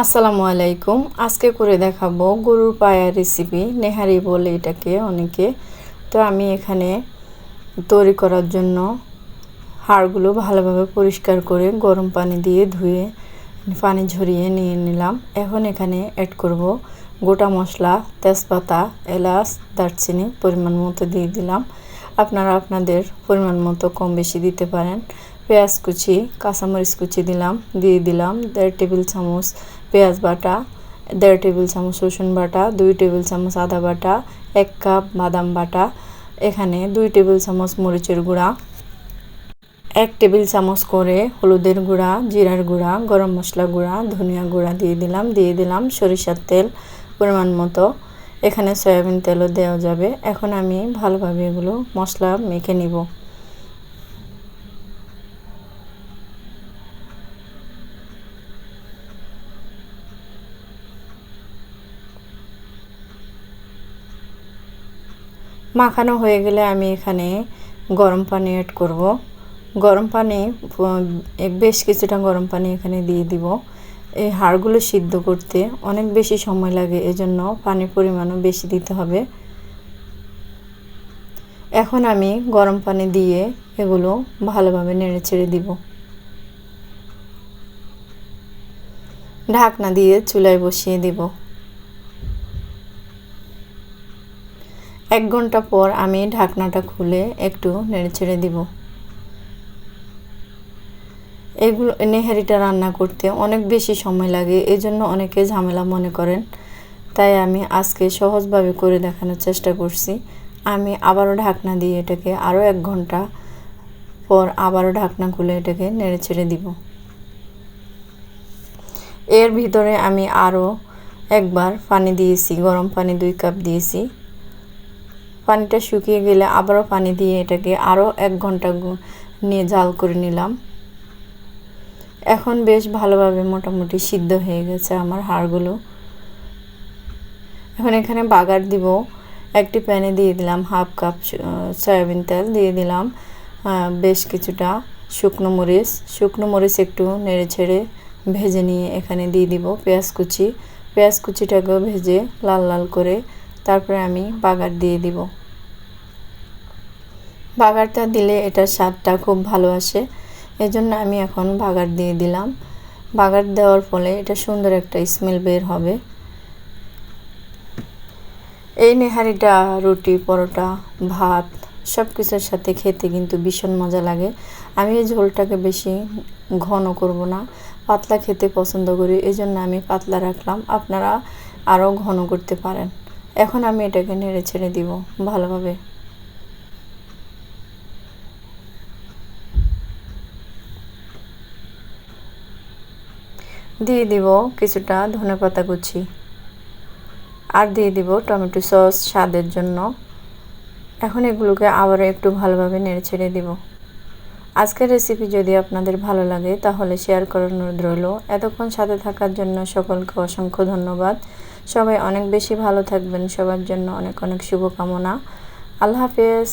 আসসালামু আলাইকুম। আজকে করে দেখাবো গরুর পায়া রেসিপি নেহারি বলে এটাকে অনেকে। তো আমি এখানে তৈরি করার জন্য হাড়গুলো ভালোভাবে পরিষ্কার করে গরম পানি দিয়ে ধুয়ে, পানি ঝরিয়ে নিয়ে নিলাম। এখন এখানে অ্যাড করব গোটা মশলা, তেজপাতা, এলাচ, দারচিনি পরিমাণ মতো দিয়ে দিলাম। আপনারা আপনাদের পরিমাণ মতো কম বেশি দিতে পারেন। পেঁয়াজ কুচি, কাঁচামরিচ কুচি দিলাম, দিয়ে দিলাম দেড় টেবিল চামচ পেঁয়াজ বাটা, দেড় টেবিল চামচ রসুন বাটা, দুই টেবিল চামচ আদা বাটা, এক কাপ বাদাম বাটা, এখানে দুই টেবিল চামচ মরিচের গুঁড়া, এক টেবিল চামচ করে হলুদের গুঁড়া, জিরার গুঁড়া, গরম মশলা গুঁড়া, ধনিয়া গুঁড়া দিয়ে দিলাম দিয়ে দিলাম সরিষার তেল পরিমাণ মতো। এখানে সয়াবিন তেলও দেওয়া যাবে। এখন আমি ভালোভাবে এগুলো মশলা মেখে নিব। মাখানো হয়ে গেলে আমি এখানে গরম পানি অ্যাড করব। গরম পানি বেশ কিছুটা গরম পানি এখানে দিয়ে দিব। এই হাড়গুলো সিদ্ধ করতে অনেক বেশি সময় লাগে, এজন্য পানির পরিমাণও বেশি দিতে হবে। এখন আমি গরম পানি দিয়ে এগুলো ভালোভাবে নেড়ে ছেড়ে দিব। ঢাকনা দিয়ে চুলায় বসিয়ে দিব। এক ঘণ্টা পর আমি ঢাকনাটা খুলে একটু নেড়ে ছেড়ে দিব। এগুলো, নেহারিটা রান্না করতে অনেক বেশি সময় লাগে, এজন্য অনেকে ঝামেলা মনে করেন। তাই আমি আজকে সহজভাবে করে দেখানোর চেষ্টা করছি। আমি আবারও ঢাকনা দিয়ে এটাকে আরও এক ঘণ্টা পর আবারও ঢাকনা খুলে এটাকে নেড়ে ছেড়ে দিব। এর ভিতরে আমি আরও একবার পানি দিয়েছি, গরম পানি দুই কাপ দিয়েছি। পানিটা শুকিয়ে গেলে আবারও পানি দিয়ে এটাকে আরও এক ঘণ্টা নিয়ে জাল করে নিলাম। এখন বেশ ভালোভাবে মোটামুটি সিদ্ধ হয়ে গেছে আমার হাড়গুলো। এখন এখানে বাগার দিব। একটি প্যানে দিয়ে দিলাম হাফ কাপ সয়াবিন তেল দিয়ে দিলাম বেশ কিছুটা শুকনো মরিচ। শুকনো মরিচ একটু নেড়ে ছেড়ে ভেজে নিয়ে এখানে দিয়ে দিব পেঁয়াজ কুচি। পেঁয়াজ কুচিটাকেও ভেজে লাল লাল করে তারপরে আমি বাগার দিয়ে দিব। বাগারটা দিলে এটার স্বাদটা খুব ভালো আসে। এজন্য আমি এখন বাগার দিয়ে দিলাম। বাগার দেওয়ার ফলে এটা সুন্দর একটা স্মেল বের হবে। এই নেহারিটা, রুটি, পরোটা, ভাত সব কিছুর সাথে খেতে কিন্তু ভীষণ মজা লাগে। আমি এই ঝোলটাকে বেশি ঘন করব না, পাতলা খেতে পছন্দ করি এই জন্য আমি পাতলা রাখলাম। আপনারা আরও ঘন করতে পারেন। এখন আমি এটাকে নেড়ে ছেড়ে দিব ভালোভাবে। দিয়ে দিব কিছুটা ধনে পাতা কুচি। আর দিয়ে দিব টমেটো সস স্বাদের জন্য। এখন এগুলোকে আবারও একটু ভালোভাবে নেড়ে ছেড়ে দিব। আজকের রেসিপি যদি আপনাদের ভালো লাগে, তাহলে শেয়ার করার অনুরোধ রইল। এতক্ষণ সাথে থাকার জন্য সকলকে অসংখ্য ধন্যবাদ। সবাই অনেক বেশি ভালো থাকবেন। সবার জন্য অনেক অনেক শুভকামনা। আল্লাহ হাফেজ।